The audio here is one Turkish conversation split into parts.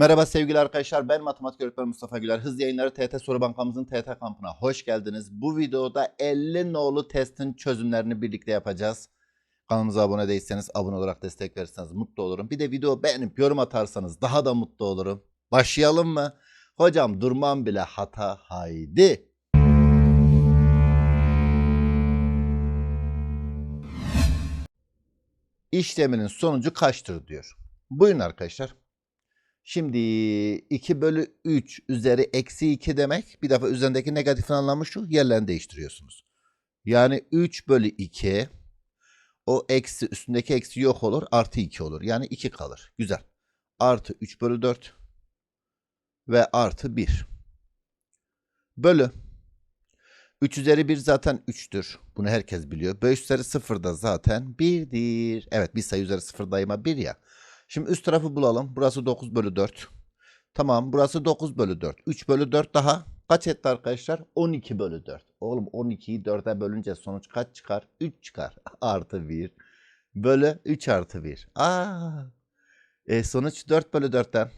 Merhaba sevgili arkadaşlar ben matematik öğretmeni Mustafa Güler. Hız yayınları TT Soru Bankamızın TT kampına hoş geldiniz. Bu videoda 50 nolu testin çözümlerini birlikte yapacağız. Kanalımıza abone değilseniz abone olarak destek verirseniz mutlu olurum. Bir de video beğenip yorum atarsanız daha da mutlu olurum. Başlayalım mı? Hocam durmam bile hata haydi. İşleminin sonucu kaçtır diyor. Buyurun arkadaşlar. Şimdi 2 bölü 3 üzeri eksi 2 demek. Bir defa üzerindeki negatifin anlamı şu. Yerlerini değiştiriyorsunuz. Yani 3 bölü 2 o eksi üstündeki eksi yok olur. Artı 2 olur. Yani 2 kalır. Güzel. Artı 3 bölü 4 ve artı 1 bölü 3 üzeri 1 zaten 3'tür. Bunu herkes biliyor. 5 üzeri 0 da zaten 1'dir. Evet bir sayı üzeri 0 daima 1 ya. Şimdi üst tarafı bulalım. Burası 9 bölü 4. Tamam burası 9 bölü 4. 3 bölü 4 daha kaç etti arkadaşlar? 12 bölü 4. Oğlum 12'yi 4'e bölünce sonuç kaç çıkar? 3 çıkar. Artı 1 bölü 3 artı 1. Aa, e, sonuç 4 bölü 4'ten.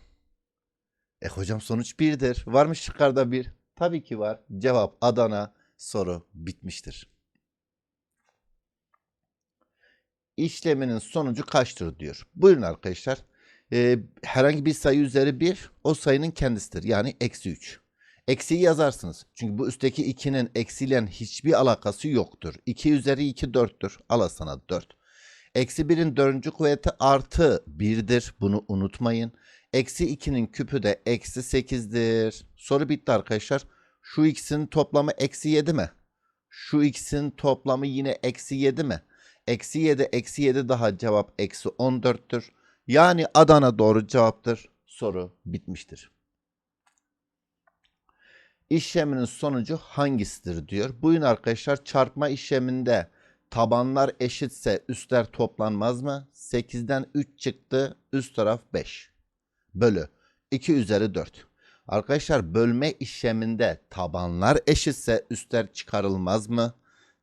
E hocam sonuç 1'dir. Var mı şıklarda 1? Tabii ki var. Cevap Adana. Soru bitmiştir. İşleminin sonucu kaçtır diyor. Buyurun arkadaşlar. Ee, herhangi bir sayı üzeri 1 o sayının kendisidir. Yani eksi 3. Eksiyi yazarsınız. Çünkü bu üstteki 2'nin eksiyle hiçbir alakası yoktur. 2 üzeri 2 4'tür. Al sana 4. Eksi 1'in dördüncü kuvveti artı 1'dir. Bunu unutmayın. Eksi 2'nin küpü de eksi 8'dir. Soru bitti arkadaşlar. Şu x'in toplamı eksi 7 mi? Şu x'in toplamı yine eksi 7 mi? Eksi 7 eksi 7 daha cevap eksi 14'tür. Yani Adana doğru cevaptır. Soru bitmiştir. İşleminin sonucu hangisidir diyor. Bugün arkadaşlar çarpma işleminde tabanlar eşitse üstler toplanmaz mı? 8'den 3 çıktı. Üst taraf 5. Bölü 2 üzeri 4. Arkadaşlar bölme işleminde tabanlar eşitse üstler çıkarılmaz mı?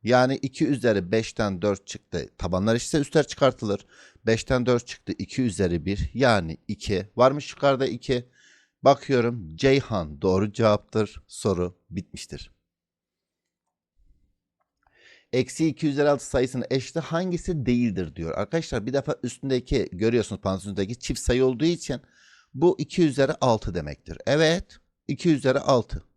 Yani 2 üzeri 5'ten 4 çıktı. Tabanlar eşitse üstler çıkartılır. 5'ten 4 çıktı. 2 üzeri 1 yani 2. Varmış yukarıda 2. Bakıyorum Ceyhan doğru cevaptır. Soru bitmiştir. Eksi 2 üzeri 6 sayısının eşiti hangisi değildir diyor. Arkadaşlar bir defa üstündeki görüyorsunuz pansiyondaki çift sayı olduğu için bu 2 üzeri 6 demektir. Evet 2 üzeri 6.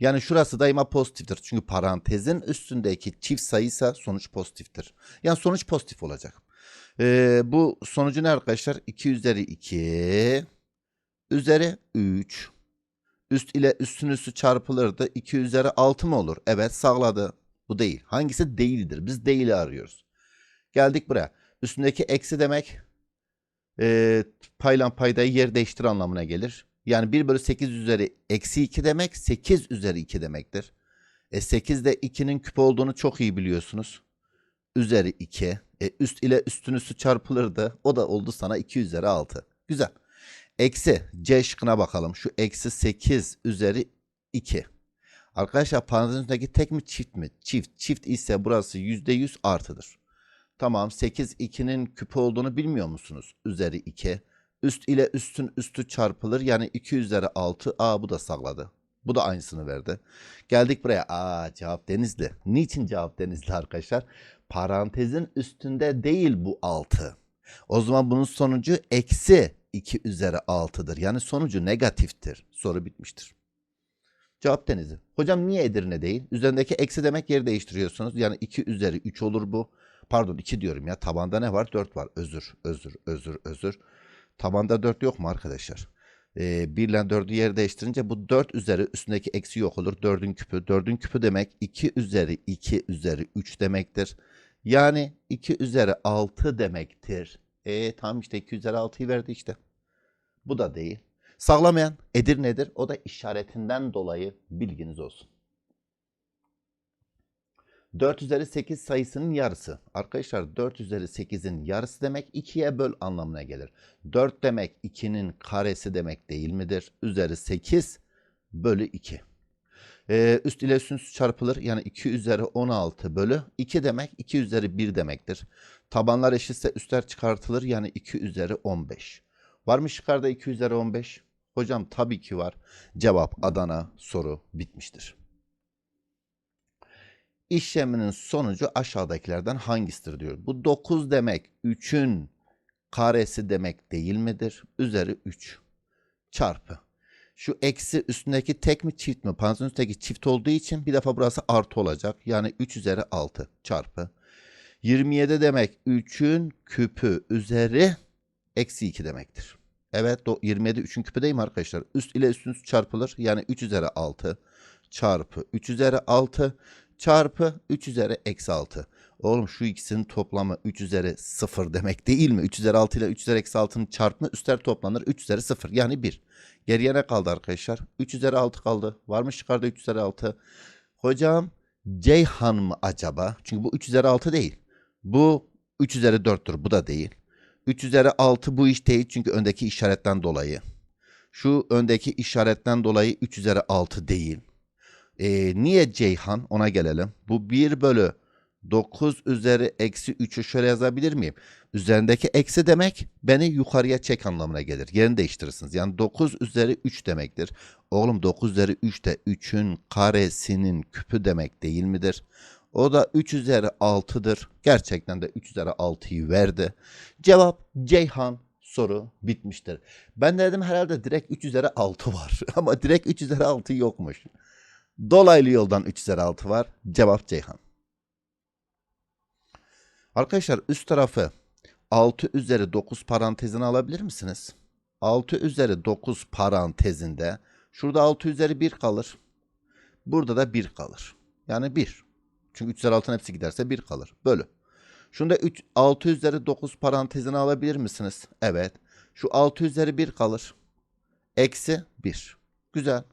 Yani şurası daima pozitiftir. Çünkü parantezin üstündeki çift sayıysa sonuç pozitiftir. Yani sonuç pozitif olacak. Ee, bu sonucu ne arkadaşlar? 2 üzeri 2 üzeri 3 üst ile üstün üstü çarpılırdı. 2 üzeri 6 mı olur? Evet sağladı. Bu değil. Hangisi değildir? Biz değili arıyoruz. Geldik buraya. Üstündeki eksi demek e, payla paydayı yer değiştir anlamına gelir. Yani 1 bölü 8 üzeri eksi 2 demek 8 üzeri 2 demektir. E 8 de 2'nin küp olduğunu çok iyi biliyorsunuz. Üzeri 2. E üst ile üstün üstü çarpılırdı. O da oldu sana 2 üzeri 6. Güzel. Eksi C şıkkına bakalım. Şu eksi 8 üzeri 2. Arkadaşlar parantezin üstündeki tek mi çift mi? Çift. Çift ise burası %100 artıdır. Tamam 8 2'nin küp olduğunu bilmiyor musunuz? Üzeri 2. Üst ile üstün üstü çarpılır. Yani 2 üzeri 6. Aa bu da sağladı. Bu da aynısını verdi. Geldik buraya. Aa cevap Denizli. Niçin cevap Denizli arkadaşlar? Parantezin üstünde değil bu 6. O zaman bunun sonucu eksi 2 üzeri 6'dır. Yani sonucu negatiftir. Soru bitmiştir. Cevap Denizli. Hocam niye Edirne değil? Üzerindeki eksi demek yeri değiştiriyorsunuz. Yani 2 üzeri 3 olur bu. Pardon 2 diyorum ya. Tabanda ne var? 4 var. Özür, özür, özür, özür. Tabanda 4 yok mu arkadaşlar? Ee, 1 ile 4'ü yer değiştirince bu 4 üzeri üstündeki eksi yok olur. 4'ün küpü. 4'ün küpü demek 2 üzeri 2 üzeri 3 demektir. Yani 2 üzeri 6 demektir. E tamam işte 2 üzeri 6'yı verdi işte. Bu da değil. Sağlamayan Edirne'dir. O da işaretinden dolayı bilginiz olsun. 4 üzeri 8 sayısının yarısı. Arkadaşlar 4 üzeri 8'in yarısı demek 2'ye böl anlamına gelir. 4 demek 2'nin karesi demek değil midir? Üzeri 8 bölü 2. Ee, üst ile üstün üstü çarpılır. Yani 2 üzeri 16 bölü 2 demek 2 üzeri 1 demektir. Tabanlar eşitse üstler çıkartılır. Yani 2 üzeri 15. Var mı şıklarda 2 üzeri 15? Hocam tabii ki var. Cevap Adana soru bitmiştir. İşleminin sonucu aşağıdakilerden hangisidir diyor. Bu 9 demek 3'ün karesi demek değil midir? Üzeri 3 çarpı. Şu eksi üstündeki tek mi çift mi? Panzon üstteki çift olduğu için bir defa burası artı olacak. Yani 3 üzeri 6 çarpı. 27 demek 3'ün küpü üzeri eksi 2 demektir. Evet do- 27 3'ün küpü değil mi arkadaşlar? Üst ile üstün üst çarpılır. Yani 3 üzeri 6 çarpı 3 üzeri 6 çarpı 3 üzeri eksi 6. Oğlum şu ikisinin toplamı 3 üzeri 0 demek değil mi? 3 üzeri 6 ile 3 üzeri eksi 6'nın çarpımı üstler toplanır. 3 üzeri 0 yani 1. Geriye ne kaldı arkadaşlar? 3 üzeri 6 kaldı. Var mı çıkardı 3 üzeri 6? Hocam Ceyhan mı acaba? Çünkü bu 3 üzeri 6 değil. Bu 3 üzeri 4'tür. Bu da değil. 3 üzeri 6 bu iş değil çünkü öndeki işaretten dolayı. Şu öndeki işaretten dolayı 3 üzeri 6 değil. Ee, niye Ceyhan? Ona gelelim. Bu 1 bölü 9 üzeri eksi 3'ü şöyle yazabilir miyim? Üzerindeki eksi demek beni yukarıya çek anlamına gelir. Yerini değiştirirsiniz. Yani 9 üzeri 3 demektir. Oğlum 9 üzeri 3 de 3'ün karesinin küpü demek değil midir? O da 3 üzeri 6'dır. Gerçekten de 3 üzeri 6'yı verdi. Cevap Ceyhan soru bitmiştir. Ben de dedim herhalde direkt 3 üzeri 6 var. Ama direkt 3 üzeri 6 yokmuş. Dolaylı yoldan 3 üzeri 6 var. Cevap Ceyhan. Arkadaşlar üst tarafı 6 üzeri 9 parantezine alabilir misiniz? 6 üzeri 9 parantezinde şurada 6 üzeri 1 kalır. Burada da 1 kalır. Yani 1. Çünkü 3 üzeri 6'nın hepsi giderse 1 kalır. Bölü. Şunda 3, 6 üzeri 9 parantezine alabilir misiniz? Evet. Şu 6 üzeri 1 kalır. Eksi 1. Güzel.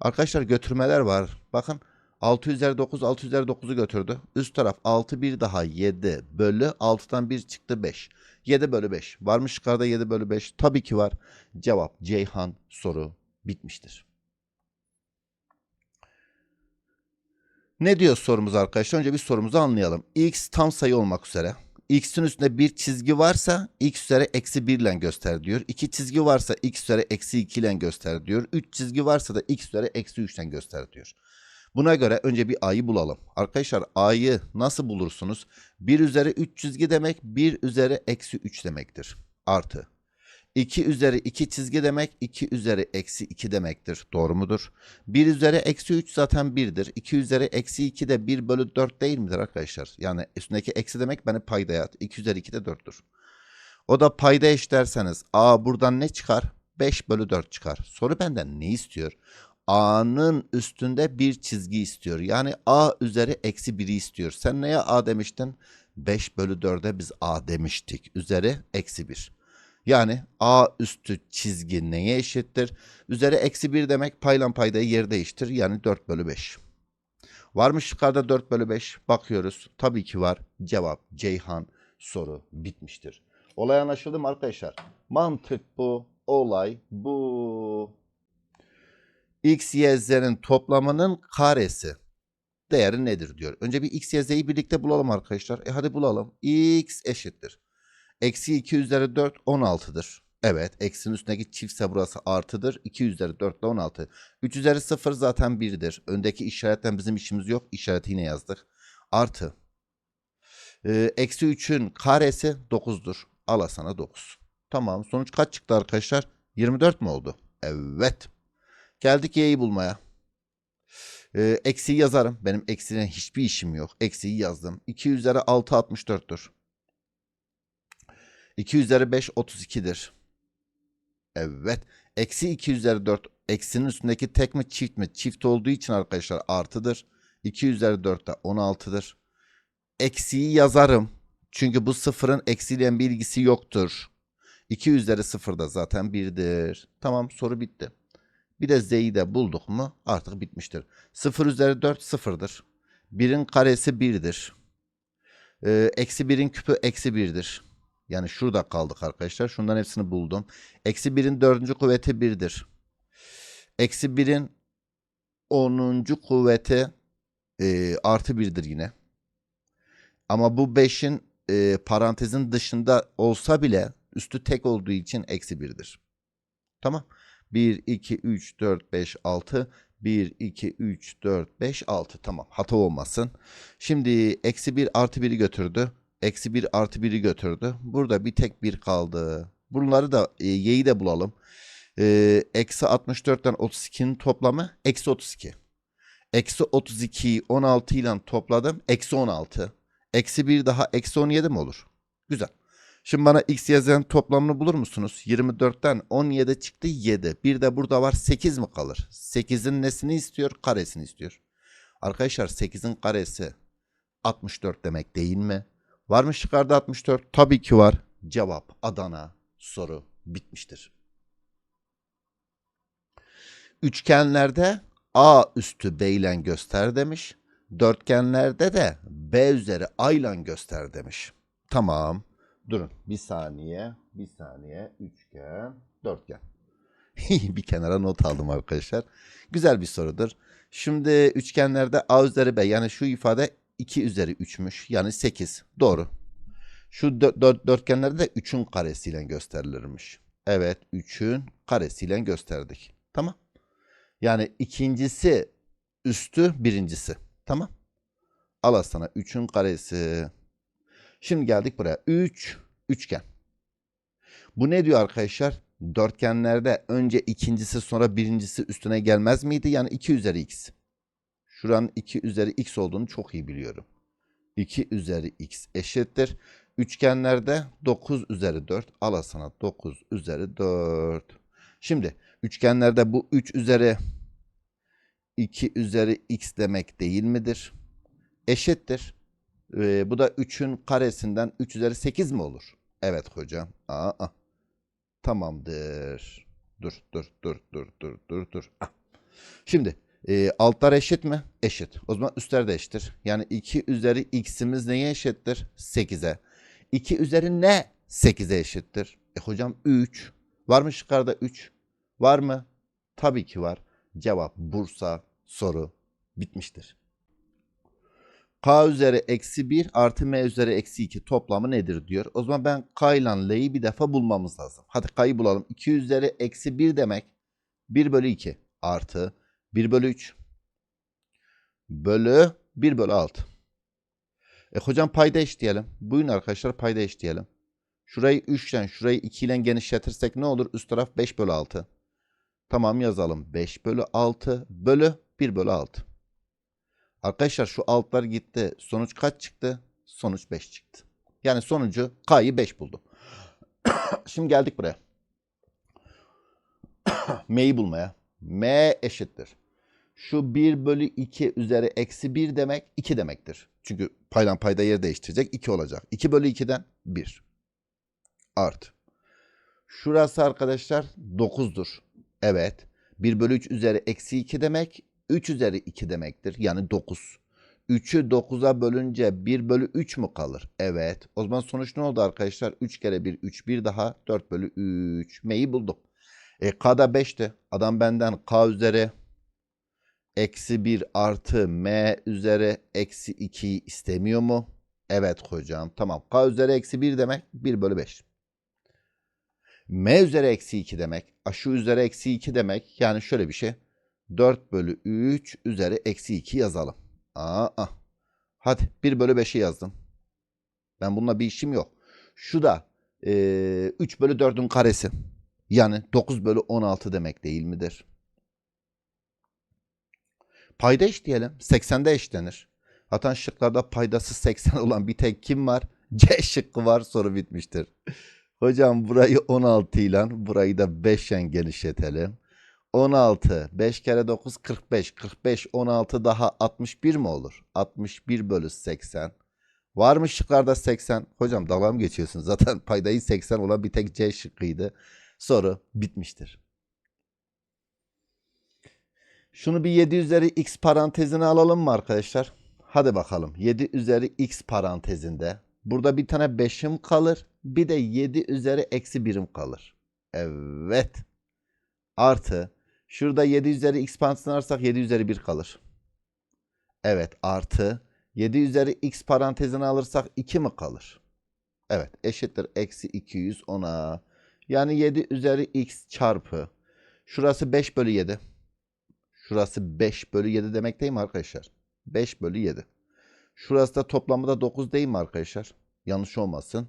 Arkadaşlar götürmeler var. Bakın 6 üzeri 9 6 üzeri 9'u götürdü. Üst taraf 6 bir daha 7 bölü 6'dan 1 çıktı 5. 7 bölü 5. Var mı şıklarda 7 bölü 5? Tabii ki var. Cevap Ceyhan soru bitmiştir. Ne diyor sorumuz arkadaşlar? Önce bir sorumuzu anlayalım. X tam sayı olmak üzere. X'in üstünde bir çizgi varsa x üzeri eksi 1 ile göster diyor. İki çizgi varsa x üzeri eksi 2 ile göster diyor. Üç çizgi varsa da x üzeri eksi 3 ile göster diyor. Buna göre önce bir a'yı bulalım. Arkadaşlar a'yı nasıl bulursunuz? 1 üzeri 3 çizgi demek 1 üzeri eksi 3 demektir. Artı. 2 üzeri 2 çizgi demek 2 üzeri eksi 2 demektir. Doğru mudur? 1 üzeri eksi 3 zaten 1'dir. 2 üzeri eksi 2 de 1 bölü 4 değil midir arkadaşlar? Yani üstündeki eksi demek beni paydaya at. 2 üzeri 2 de 4'tür. O da payda eş derseniz a buradan ne çıkar? 5 bölü 4 çıkar. Soru benden ne istiyor? A'nın üstünde bir çizgi istiyor. Yani A üzeri eksi 1'i istiyor. Sen neye A demiştin? 5 bölü 4'e biz A demiştik. Üzeri eksi 1. Yani A üstü çizgi neye eşittir? Üzeri eksi 1 demek payla paydayı yer değiştir. Yani 4 bölü 5. Var mı şıklarda 4 bölü 5? Bakıyoruz. Tabii ki var. Cevap Ceyhan soru bitmiştir. Olay anlaşıldı mı arkadaşlar? Mantık bu. Olay bu. X, Y, Z'nin toplamının karesi değeri nedir diyor. Önce bir X, Y, Z'yi birlikte bulalım arkadaşlar. E hadi bulalım. X eşittir. Eksi 2 üzeri 4 16'dır. Evet. Eksinin üstündeki çiftse burası artıdır. 2 üzeri 4 ile 16. 3 üzeri 0 zaten 1'dir. Öndeki işaretten bizim işimiz yok. İşareti yine yazdık. Artı. Ee, eksi 3'ün karesi 9'dur. Al sana 9. Tamam. Sonuç kaç çıktı arkadaşlar? 24 mi oldu? Evet. Geldik y'yi bulmaya. Ee, yazarım. Benim eksiyle hiçbir işim yok. Eksiği yazdım. 2 üzeri 6 64'tür. 2 üzeri 5 32'dir. Evet. Eksi 2 üzeri 4 eksinin üstündeki tek mi çift mi? Çift olduğu için arkadaşlar artıdır. 2 üzeri 4 de 16'dır. Eksiği yazarım. Çünkü bu sıfırın eksiyle bir ilgisi yoktur. 2 üzeri 0 da zaten 1'dir. Tamam soru bitti. Bir de z'yi de bulduk mu artık bitmiştir. 0 üzeri 4 sıfırdır. 1'in karesi 1'dir. Ee, eksi 1'in küpü eksi 1'dir. Yani şurada kaldık arkadaşlar. Şundan hepsini buldum. Eksi 1'in dördüncü kuvveti 1'dir. Eksi 1'in 10. kuvveti e, artı 1'dir yine. Ama bu 5'in e, parantezin dışında olsa bile Üstü tek olduğu için eksi 1'dir. Tamam. 1, 2, 3, 4, 5, 6. 1, 2, 3, 4, 5, 6. Tamam. Hata olmasın. Şimdi eksi 1 artı 1'i götürdü. Eksi 1 artı 1'i götürdü. Burada bir tek 1 kaldı. Bunları da e, y'yi de bulalım. E, eksi 64'ten 32'nin toplamı eksi 32. Eksi 32'yi 16 ile topladım. Eksi 16. Eksi 1 daha eksi 17 mi olur? Güzel. Şimdi bana x yazan toplamını bulur musunuz? 24'ten 17 çıktı 7. Bir de burada var 8 mi kalır? 8'in nesini istiyor? Karesini istiyor. Arkadaşlar 8'in karesi 64 demek değil mi? Var mı şıklarda 64? Tabii ki var. Cevap Adana soru bitmiştir. Üçgenlerde A üstü B ile göster demiş. Dörtgenlerde de B üzeri A ile göster demiş. Tamam. Durun. Bir saniye. Bir saniye. Üçgen. Dörtgen. bir kenara not aldım arkadaşlar. Güzel bir sorudur. Şimdi üçgenlerde A üzeri B yani şu ifade 2 üzeri 3'müş. Yani 8. Doğru. Şu dö- dö- dörtgenlerde de 3'ün karesiyle gösterilirmiş. Evet 3'ün karesiyle gösterdik. Tamam. Yani ikincisi üstü birincisi. Tamam. Al sana 3'ün karesi. Şimdi geldik buraya. 3 üçgen. Bu ne diyor arkadaşlar? Dörtgenlerde önce ikincisi sonra birincisi üstüne gelmez miydi? Yani 2 üzeri x. Şuranın 2 üzeri x olduğunu çok iyi biliyorum. 2 üzeri x eşittir. Üçgenlerde 9 üzeri 4. Al sana 9 üzeri 4. Şimdi üçgenlerde bu 3 üzeri 2 üzeri x demek değil midir? Eşittir. Ee, bu da 3'ün karesinden 3 üzeri 8 mi olur? Evet hocam. Aa, Tamamdır. Dur dur dur dur dur dur dur. Ah. Şimdi e, altlar eşit mi? Eşit. O zaman üstler de eşittir. Yani 2 üzeri x'imiz neye eşittir? 8'e. 2 üzeri ne? 8'e eşittir. E hocam 3. Var mı şıklarda 3? Var mı? Tabii ki var. Cevap Bursa soru bitmiştir. K üzeri eksi 1 artı M üzeri eksi 2 toplamı nedir diyor. O zaman ben K ile L'yi bir defa bulmamız lazım. Hadi K'yı bulalım. 2 üzeri eksi 1 demek 1 bölü 2 artı 1 bölü 3 bölü 1 bölü 6. E hocam payda eşitleyelim. Buyurun arkadaşlar payda eşitleyelim. Şurayı 3 ile şurayı 2 ile genişletirsek ne olur? Üst taraf 5 bölü 6. Tamam yazalım. 5 bölü 6 bölü 1 bölü 6. Arkadaşlar şu altlar gitti. Sonuç kaç çıktı? Sonuç 5 çıktı. Yani sonucu K'yı 5 buldum. Şimdi geldik buraya. M'yi bulmaya. M eşittir. Şu 1 bölü 2 üzeri eksi 1 demek 2 demektir. Çünkü payla payda yer değiştirecek 2 olacak. 2 bölü 2'den 1. Art. Şurası arkadaşlar 9'dur. Evet. 1 bölü 3 üzeri eksi 2 demek 3 üzeri 2 demektir. Yani 9. 3'ü 9'a bölünce 1 bölü 3 mü kalır? Evet. O zaman sonuç ne oldu arkadaşlar? 3 kere 1 3 bir daha 4 bölü 3. M'yi buldum. E, K'da 5'ti. Adam benden K üzeri eksi 1 artı M üzeri eksi 2'yi istemiyor mu? Evet hocam. Tamam. K üzeri eksi 1 demek 1 bölü 5. M üzeri eksi 2 demek. Aşı üzeri eksi 2 demek. Yani şöyle bir şey. 4 bölü 3 üzeri eksi 2 yazalım. Aa, hadi 1 bölü 5'i yazdım. Ben bununla bir işim yok. Şu da e, 3 bölü 4'ün karesi. Yani 9 bölü 16 demek değil midir? Payda eş diyelim. 80'de eşlenir. Zaten şıklarda paydası 80 olan bir tek kim var? C şıkkı var soru bitmiştir. Hocam burayı 16 ile burayı da 5 ile genişletelim. 16. 5 kere 9 45. 45 16 daha 61 mi olur? 61 bölü 80. Var mı şıklarda 80? Hocam dalga mı geçiyorsun? Zaten paydayı 80 olan bir tek C şıkkıydı. Soru bitmiştir. Şunu bir 7 üzeri x parantezine alalım mı arkadaşlar? Hadi bakalım. 7 üzeri x parantezinde. Burada bir tane 5'im kalır. Bir de 7 üzeri eksi 1'im kalır. Evet. Artı. Şurada 7 üzeri x parantezine alırsak 7 üzeri 1 kalır. Evet. Artı. 7 üzeri x parantezine alırsak 2 mi kalır? Evet eşittir eksi 210'a. Yani 7 üzeri x çarpı. Şurası 5 bölü 7. Şurası 5 bölü 7 demek değil mi arkadaşlar? 5 bölü 7. Şurası da toplamı da 9 değil mi arkadaşlar? Yanlış olmasın.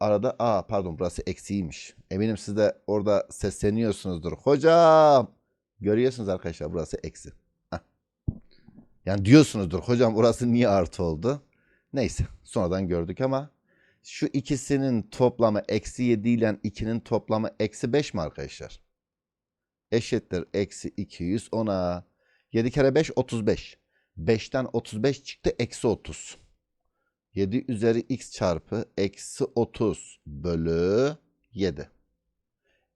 Arada aa pardon burası eksiymiş. Eminim siz de orada sesleniyorsunuzdur. Hocam görüyorsunuz arkadaşlar burası eksi. Yani diyorsunuzdur hocam burası niye artı oldu? Neyse sonradan gördük ama şu ikisinin toplamı eksi 7 ile 2'nin toplamı eksi 5 mi arkadaşlar? Eşittir eksi 210'a. 7 kere 5 35. 5'ten 35 çıktı eksi 30. 7 üzeri x çarpı eksi 30 bölü 7.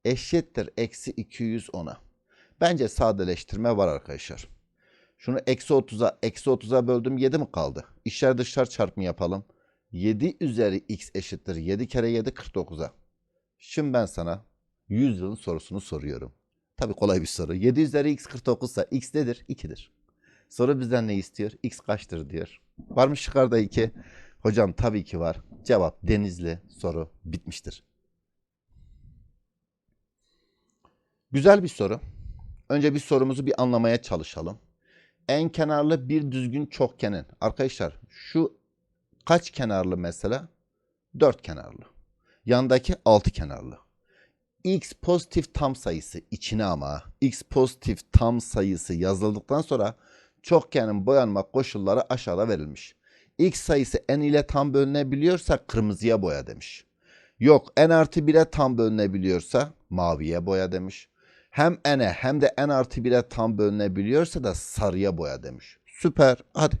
Eşittir eksi 210'a. Bence sadeleştirme var arkadaşlar. Şunu eksi 30'a eksi 30'a böldüm 7 mi kaldı? İşler dışlar çarpımı yapalım. 7 üzeri x eşittir 7 kere 7 49'a. Şimdi ben sana 100 yılın sorusunu soruyorum. Tabii kolay bir soru. 7 üzeri x 49 ise x nedir? 2'dir. Soru bizden ne istiyor? X kaçtır diyor. Var mı şıklarda 2? Hocam tabii ki var. Cevap denizli soru bitmiştir. Güzel bir soru. Önce bir sorumuzu bir anlamaya çalışalım. En kenarlı bir düzgün çokgenin. Arkadaşlar şu kaç kenarlı mesela? Dört kenarlı. Yandaki altı kenarlı. X pozitif tam sayısı içine ama X pozitif tam sayısı yazıldıktan sonra çokgenin boyanma koşulları aşağıda verilmiş. X sayısı n ile tam bölünebiliyorsa kırmızıya boya demiş. Yok n artı 1'e tam bölünebiliyorsa maviye boya demiş. Hem n'e hem de n artı 1'e tam bölünebiliyorsa da sarıya boya demiş. Süper hadi.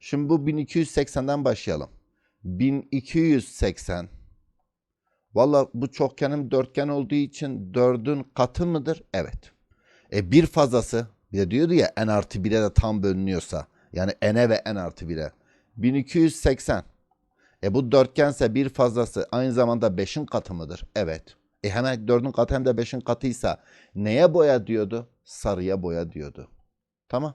Şimdi bu 1280'den başlayalım. 1280 Valla bu çokgenim dörtgen olduğu için dördün katı mıdır? Evet. E bir fazlası bir de diyordu ya n artı 1'e de tam bölünüyorsa yani n'e ve n artı 1'e 1280. E bu dörtgense bir fazlası aynı zamanda 5'in katı mıdır? Evet. E hemen 4'ün katı hem de 5'in katıysa neye boya diyordu? Sarıya boya diyordu. Tamam.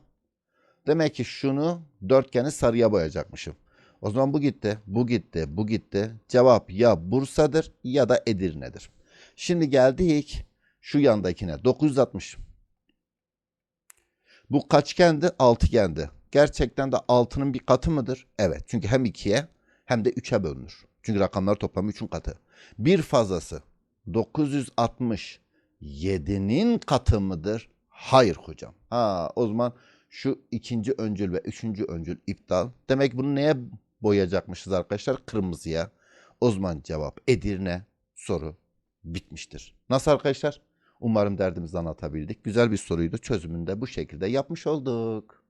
Demek ki şunu dörtgeni sarıya boyayacakmışım. O zaman bu gitti, bu gitti, bu gitti. Cevap ya Bursa'dır ya da Edirne'dir. Şimdi geldik şu yandakine. 960. Bu kaçgendi? Altıgendi. Gerçekten de 6'nın bir katı mıdır? Evet. Çünkü hem 2'ye hem de 3'e bölünür. Çünkü rakamlar toplamı 3'ün katı. Bir fazlası 960 7'nin katı mıdır? Hayır hocam. Ha, o zaman şu ikinci öncül ve üçüncü öncül iptal. Demek bunu neye boyayacakmışız arkadaşlar? Kırmızıya. O zaman cevap Edirne soru bitmiştir. Nasıl arkadaşlar? Umarım derdimizi anlatabildik. Güzel bir soruydu. Çözümünü de bu şekilde yapmış olduk.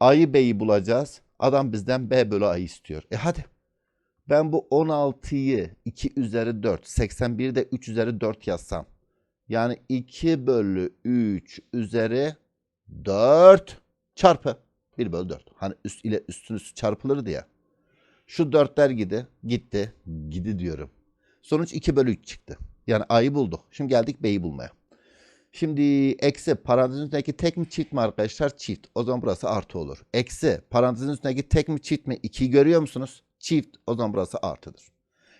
A'yı B'yi bulacağız. Adam bizden B bölü A'yı istiyor. E hadi. Ben bu 16'yı 2 üzeri 4, 81'i de 3 üzeri 4 yazsam. Yani 2 bölü 3 üzeri 4 çarpı 1 bölü 4. Hani üst ile üstün üstü çarpılırdı ya. Şu 4'ler gidi. Gitti. Gidi diyorum. Sonuç 2 bölü 3 çıktı. Yani A'yı bulduk. Şimdi geldik B'yi bulmaya. Şimdi eksi parantezin üstündeki tek mi çift mi arkadaşlar? Çift. O zaman burası artı olur. Eksi parantezin üstündeki tek mi çift mi? 2'yi görüyor musunuz? Çift. O zaman burası artıdır.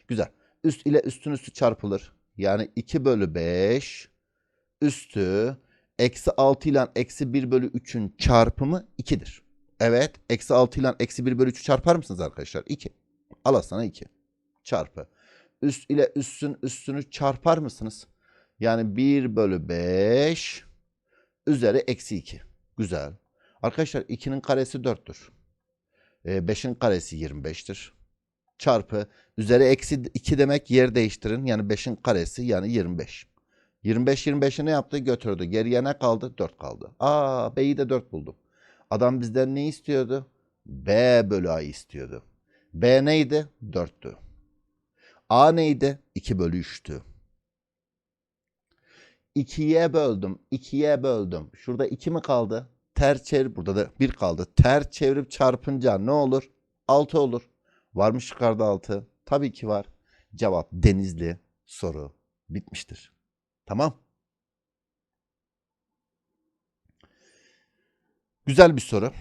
Güzel. Üst ile üstün üstü çarpılır. Yani 2 bölü 5 üstü eksi 6 ile eksi 1 bölü 3'ün çarpımı 2'dir. Evet. Eksi 6 ile eksi 1 bölü 3'ü çarpar mısınız arkadaşlar? 2. Al sana 2. Çarpı. Üst ile üstün üstünü çarpar mısınız? Yani 1 bölü 5 üzeri eksi 2. Güzel. Arkadaşlar 2'nin karesi 4'tür. 5'in karesi 25'tir. Çarpı üzeri eksi 2 demek yer değiştirin. Yani 5'in karesi yani 25. 25 25'i ne yaptı? Götürdü. Geriye ne kaldı? 4 kaldı. Aa B'yi de 4 buldum. Adam bizden ne istiyordu? B bölü A istiyordu. B neydi? 4'tü. A neydi? 2 bölü 3'tü. 2'ye böldüm. 2'ye böldüm. Şurada 2 mi kaldı? Ter çevir. Burada da 1 kaldı. Ter çevirip çarpınca ne olur? 6 olur. Var mı şıklarda 6? Tabii ki var. Cevap Denizli. Soru bitmiştir. Tamam. Güzel bir soru.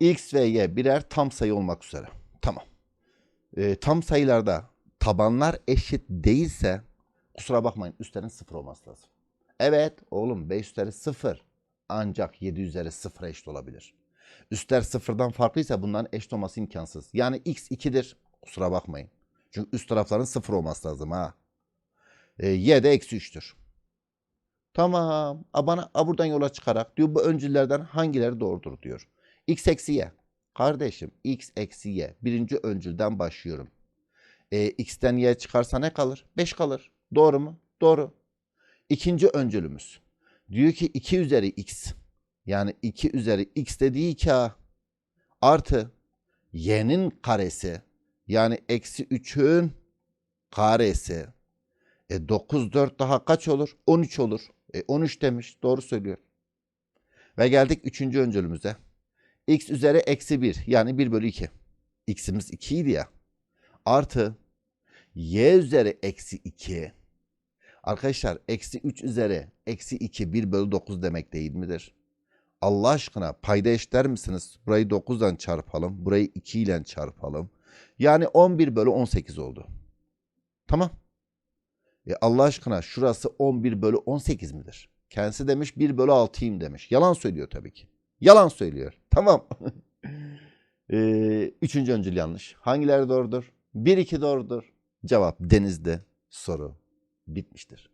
X ve Y birer tam sayı olmak üzere. Tamam. Ee, tam sayılarda tabanlar eşit değilse kusura bakmayın üstlerin sıfır olması lazım. Evet oğlum 5 üzeri 0 ancak 7 üzeri 0 eşit olabilir. Üstler sıfırdan farklıysa bunların eşit olması imkansız. Yani x 2'dir. Kusura bakmayın. Çünkü üst tarafların sıfır olması lazım ha. E, y de eksi 3'tür. Tamam. A bana a buradan yola çıkarak diyor bu öncüllerden hangileri doğrudur diyor. x eksi y. Kardeşim x eksi y. Birinci öncülden başlıyorum. E, x'ten y çıkarsa ne kalır? 5 kalır. Doğru mu? Doğru. İkinci öncülümüz. Diyor ki 2 üzeri x. Yani 2 üzeri x dediği 2a artı y'nin karesi yani eksi 3'ün karesi. E 9 4 daha kaç olur? 13 olur. E 13 demiş. Doğru söylüyor. Ve geldik 3. öncülümüze. x üzeri eksi 1 yani 1 bölü 2. x'imiz 2 idi ya. Artı y üzeri eksi 2. Arkadaşlar eksi 3 üzeri eksi 2 1 bölü 9 demek değil midir? Allah aşkına payda eşler misiniz? Burayı 9'dan çarpalım. Burayı 2 ile çarpalım. Yani 11 bölü 18 oldu. Tamam. E Allah aşkına şurası 11 bölü 18 midir? Kendisi demiş 1 bölü 6'yım demiş. Yalan söylüyor tabii ki. Yalan söylüyor. Tamam. ee, üçüncü öncül yanlış. Hangileri doğrudur? 1 2 doğrudur. Cevap denizde soru bitmiştir.